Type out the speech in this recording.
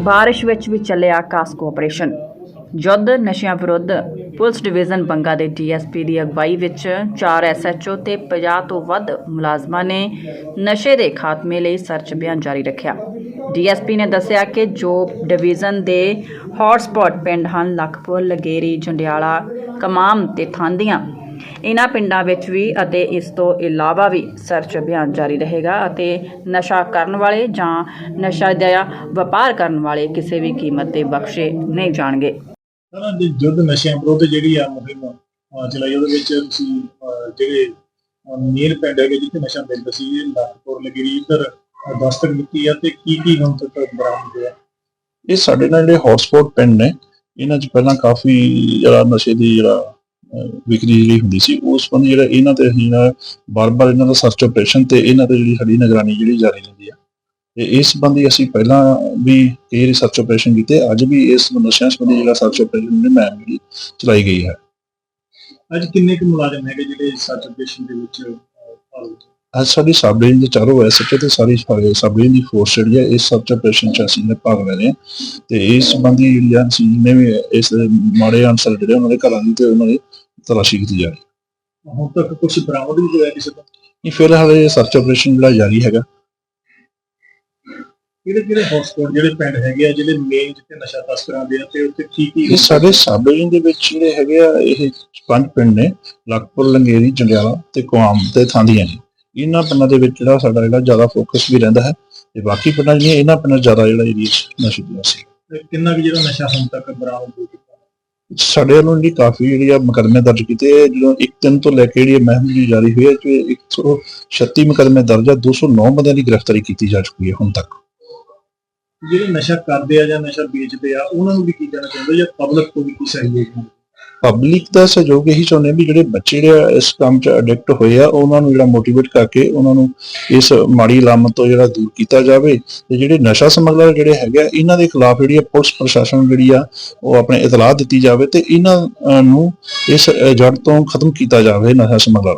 ਬਾਰਿਸ਼ ਵਿੱਚ ਵੀ ਚੱਲਿਆ ਕਾਸਕੋ ਆਪਰੇਸ਼ਨ। ਜੁੱਧ ਨਸ਼ਿਆਂ ਵਿਰੁੱਧ ਪੁਲਿਸ ਡਿਵੀਜ਼ਨ ਬੰਗਾ ਦੇ ਡੀਐਸਪੀ ਦੀ ਅਗਵਾਈ ਵਿੱਚ 4 ਐਸਐਚਓ ਤੇ 50 ਤੋਂ ਵੱਧ ਮੁਲਾਜ਼ਮਾਂ ਨੇ ਨਸ਼ੇ ਦੇ ਖਾਤਮੇ ਲਈ ਸਰਚ ਅਭਿਆਨ ਜਾਰੀ ਰੱਖਿਆ। ਡੀਐਸਪੀ ਨੇ ਦੱਸਿਆ ਕਿ ਜੋ ਡਿਵੀਜ਼ਨ ਦੇ ਹੌਟਸਪੌਟ ਪਿੰਡ ਹਨ, ਲਖਪੁਰ, ਲਗੇਰੀ, ਜੰਡਿਆਲਾ, ਕਮਾਮ ਤੇ ਥਾਂਦੀਆਂ ਇਹਨਾਂ ਪਿੰਡਾਂ ਵਿੱਚ ਵੀ ਅਤੇ ਇਸ ਤੋਂ ਇਲਾਵਾ ਵੀ ਸਰਚ ਅਭਿਆਨ ਜਾਰੀ ਰਹੇਗਾ ਅਤੇ ਨਸ਼ਾ ਕਰਨ ਵਾਲੇ ਜਾਂ ਨਸ਼ਾ ਦਾ ਵਪਾਰ ਕਰਨ ਵਾਲੇ ਕਿਸੇ ਵੀ ਕੀਮਤ ਤੇ ਬਖਸ਼ੇ ਨਹੀਂ ਜਾਣਗੇ। ਸਾਰਾ ਦੀ ਜੁੱਧ ਨਸ਼ਿਆਂ ਵਿਰੁੱਧ ਜਿਹੜੀ ਆ ਮੁਹਿੰਮ ਅਹ ਚਲਾਈ ਉਹਦੇ ਵਿੱਚ ਤੁਸੀਂ ਅਹ ਜਿਹੜੇ ਮੇਨ ਪਿੰਡ ਹੈਗੇ ਜਿੱਥੇ ਨਸ਼ਾ ਮਿਲਦਾ ਸੀ ਇਹ ਲਖਪੁਰ ਲਗੀਰੀ ਇੱਧਰ ਅਹ ਦਸਤਕ ਦਿੱਤੀ ਆ ਤੇ ਕੀ ਕੀ ਹੁਣ ਤੱਕ ਬਰਾਮਦ ਹੋਇਆ? ਇਹ ਸਾਡੇ ਨਾਲ ਜਿਹੜੇ ਹੌਟਸਪੌਟ ਪਿੰਡ ਨੇ ਇਹਨਾਂ 'ਚ ਪਹਿਲਾਂ ਕਾਫੀ ਜਿਹੜਾ ਨਸ਼ੇ ਦੀ ਜਿਹੜਾ ਵਿਕਰੀ ਜਿਹੜੀ ਹੁੰਦੀ ਸੀ, ਉਸ ਸੰਬੰਧੀ ਜਿਹੜਾ ਇਹਨਾਂ ਤੇ ਅਸੀਂ ਬਾਰ-ਬਾਰ ਇਹਨਾਂ ਦਾ ਸਰਚ ਆਪਰੇਸ਼ਨ ਤੇ ਇਹਨਾਂ ਤੇ ਜਿਹੜੀ ਸਾਡੀ ਨਿਗਰਾਨੀ ਜਿਹੜੀ ਜਾਰੀ ਰਹਿੰਦੀ ਆ। ਤੇ ਇਸ ਸੰਬੰਧੀ ਅਸੀਂ ਪਹਿਲਾਂ ਵੀ ਇਹ ਰਿਸਰਚ ਆਪਰੇਸ਼ਨ ਕੀਤੇ, ਅੱਜ ਵੀ ਇਸ ਨਸ਼ਿਆਂ ਸੰਬੰਧੀ ਜਿਹੜਾ ਸਰਚ ਆਪਰੇਸ਼ਨ ਨੇ ਮੈਂ ਜਿਹੜੀ ਚਲਾਈ ਗਈ ਹੈ। ਅੱਜ ਕਿੰਨੇ ਕੁ ਮੁਲਾਜ਼ਮ ਹੈਗੇ ਜਿਹੜੇ ਸਰਚ ਆਪਰੇਸ਼ਨ ਦੇ ਵਿੱਚ ਭਾਗ ਅੱਜ ਸਾਡੀ ਸਬ ਦੇ ਚਾਰੋਂ ਐਸਐਚਓ ਤੇ ਸਾਰੀ ਸਬ ਦੀ ਫੋਰਸ ਜਿਹੜੀ ਹੈ ਇਸ ਸਰਚ ਆਪਰੇਸ਼ਨ ਚ ਅਸੀਂ ਨੇ ਭਾਗ ਲੈ ਰਹੇ ਹਾਂ ਤੇ ਇਸ ਸੰਬੰਧੀ ਜਿਹੜੀ ਆ ਅਸੀਂ ਜਿੰਨੇ ਵੀ ਇਸ ਮਾੜੇ ਅਨਸਰ ਜਿਹੜੇ ਉਹਨਾਂ ਦੇ ਘਰਾਂ ਦੀ ਤੇ ਉਹਨਾਂ ਦੀ ਤਲਾਸ਼ੀ ਕੀਤੀ ਜਾ ਰਹੀ ਹੈ। ਹੁਣ ਤੱਕ ਕੁਝ ਬਰਾਮਦ ਵੀ ਹੋਇਆ ਕਿਸੇ ਤੋਂ? ਇਹ ਫਿਲਹਾਲ ਇਹ ਸਰਚ ਆਪਰੇਸ਼ਨ ਜਿਹੜਾ ਜਾਰੀ ਹੈਗਾ। ਕਿਹੜੇ ਕਿਹੜੇ ਹੌਟਸਪੌਟ ਜਿਹੜੇ ਪਿੰਡ ਹੈਗੇ ਆ ਜਿਹੜੇ ਮੇਨ ਜਿੱਥੇ ਨਸ਼ਾ ਤਸਕਰਾਂ ਦੇ ਆ ਤੇ ਉੱਥੇ ਕੀ ਕੀ ਇਹ ਸਾਡੇ ਸਬ ਡਿਵੀਜ਼ਨ ਦੇ ਵਿੱਚ ਜਿਹੜੇ ਹੈਗੇ ਆ ਇਹ ਪੰਜ ਪਿੰਡ ਨੇ ਲਖਪੁਰ ਲੰਗੇਰੀ ਜੰਡਿਆਲਾ ਤੇ ਕੁਆਮ ਤੇ ਥਾਂਦੀਆਂ ਨੇ। ਇਹਨਾਂ ਪਿੰਡਾਂ ਦੇ ਵਿੱਚ ਜਿਹੜਾ ਸਾਡਾ ਜਿਹੜਾ ਜ਼ਿਆਦਾ ਫੋਕਸ ਵੀ ਰਹਿੰਦਾ ਹੈ ਤੇ ਬਾਕੀ ਪਿੰਡਾਂ ਜਿਹੜੀਆਂ ਇਹਨਾਂ ਪਿੰਡਾਂ ਜ਼ਿਆਦਾ ਜਿਹੜਾ ਏਰੀਆ ਨਸ਼ੇ ਦੀ ਸੀ ਕਿੰਨਾ ਕੁ ਜਿਹੜਾ ਨਸ਼ਾ ਹੁਣ ਤੱਕ ਬਰਾਮਦ ਹੋ ਚੁੱਕਾ ਸਾਡੇ ਵੱਲੋਂ ਜਿਹੜੀ ਕਾਫੀ ਜਿਹੜੀ ਆ ਮੁਕੱਦਮੇ ਦਰਜ ਕੀਤੇ ਜਦੋਂ ਇੱਕ ਦਿਨ ਤੋਂ ਲੈ ਕੇ ਜਿਹੜੀ ਮੁਹਿੰਮ ਜਿਹੜੀ ਜਾਰੀ ਹੋਈ ਹੈ ਤੇ 136 ਮੁਕੱਦਮੇ ਦਰਜ ਆ 209 ਬੰਦਿਆਂ ਦੀ ਗ੍ਰਿਫਤਾਰੀ ਕੀਤੀ ਜਾ ਚੁੱਕੀ ਹੈ ਹੁਣ ਤੱਕ। ਜਿਹੜੇ ਨਸ਼ਾ ਕਰਦੇ ਆ ਜਾਂ ਨਸ਼ਾ ਵੇਚਦੇ ਆ ਉਹਨਾਂ ਨੂੰ ਵੀ ਕੀ ਕਹਿਣਾ ਚਾਹੁੰਦੇ ਜਾਂ ਪਬਲਿਕ ਤੋਂ ਵੀ ਕੀ ਸਹਿਯੋਗ ਪਬਲਿਕ ਦਾ ਸਹਿਯੋਗ ਇਹੀ ਚਾਹੁੰਦੇ ਵੀ ਜਿਹੜੇ ਬੱਚੇ ਜਿਹੜੇ ਆ ਇਸ ਕੰਮ 'ਚ ਅਡਿਕਟ ਹੋਏ ਆ ਉਹਨਾਂ ਨੂੰ ਜਿਹੜਾ ਮੋਟੀਵੇਟ ਕਰਕੇ ਉਹਨਾਂ ਨੂੰ ਇਸ ਮਾੜੀ ਲਾਮਤ ਤੋਂ ਜਿਹੜਾ ਦੂਰ ਕੀਤਾ ਜਾਵੇ ਤੇ ਜਿਹੜੇ ਨਸ਼ਾ ਸਮਗਲਰ ਜਿਹੜੇ ਹੈਗੇ ਆ ਇਹਨਾਂ ਦੇ ਖਿਲਾਫ ਜਿਹੜੀ ਆ ਪੁਲਿਸ ਪ੍ਰਸ਼ਾਸਨ ਨੂੰ ਜਿਹੜੀ ਆ ਉਹ ਆਪਣੇ ਇਤਲਾਹ ਦਿੱਤੀ ਜਾਵੇ ਤੇ ਇਹਨਾਂ ਨੂੰ ਇਸ ਅਹ, ਜੜ ਤੋਂ ਖਤਮ ਕੀਤਾ ਜਾਵੇ ਨਸ਼ਾ ਸਮਗਲਰ।